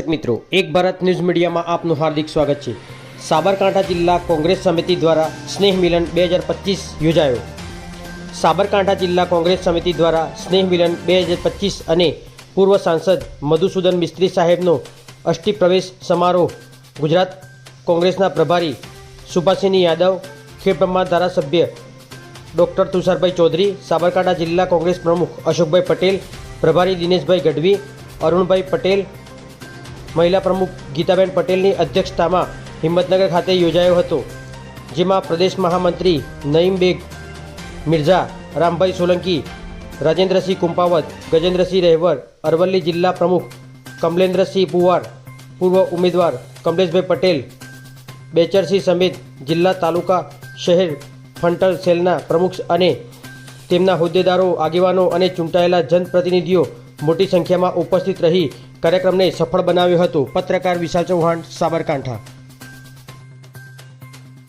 દર્શક મિત્રો, એક ભારત ન્યૂઝ મીડિયામાં આપનું હાર્દિક સ્વાગત છે. સાબરકાંઠા જિલ્લા કોંગ્રેસ સમિતિ દ્વારા સ્નેહ મિલન બે હજાર પચીસ યોજાયો. સાબરકાંઠા જિલ્લા કોંગ્રેસ સમિતિ દ્વારા સ્નેહ મિલન બે હજાર પચીસ અને પૂર્વ સાંસદ મધુસૂદન મિસ્ત્રી સાહેબનો અષ્ટી પ્રવેશ સમારોહ ગુજરાત કોંગ્રેસના પ્રભારી સુભાષિની યાદવ, ખેડબ્રહ્મા ધારાસભ્ય ડૉક્ટર તુષારભાઈ ચૌધરી, સાબરકાંઠા જિલ્લા કોંગ્રેસ પ્રમુખ અશોકભાઈ પટેલ, પ્રભારી દિનેશભાઈ ગઢવી, અરુણભાઈ પટેલ મહિલા પ્રમુખ ગીતાબેન પટેલની અધ્યક્ષતામાં હિંમતનગર ખાતે યોજાયો હતો, જેમાં પ્રદેશ મહામંત્રી નઈમ બેગ મિર્ઝા, રામભાઈ સોલંકી, રાજેન્દ્રસિંહ કુંપાવત, ગજેન્દ્રસિંહ રહેવર, અરવલ્લી જિલ્લા પ્રમુખ કમલેન્દ્રસિંહ પુવાર, પૂર્વ ઉમેદવાર કમલેશભાઈ પટેલ, બેચરસિંહ સમેત જિલ્લા તાલુકા શહેર ફંટલ સેલના પ્રમુખ અને તેમના હોદ્દેદારો, આગેવાનો અને ચૂંટાયેલા જનપ્રતિનિધિઓ મોટી સંખ્યામાં ઉપસ્થિત રહી કાર્યક્રમને સફળ બનાવ્યો હતો. પત્રકાર વિશાલ ચૌહાણ સાબરકાંઠા.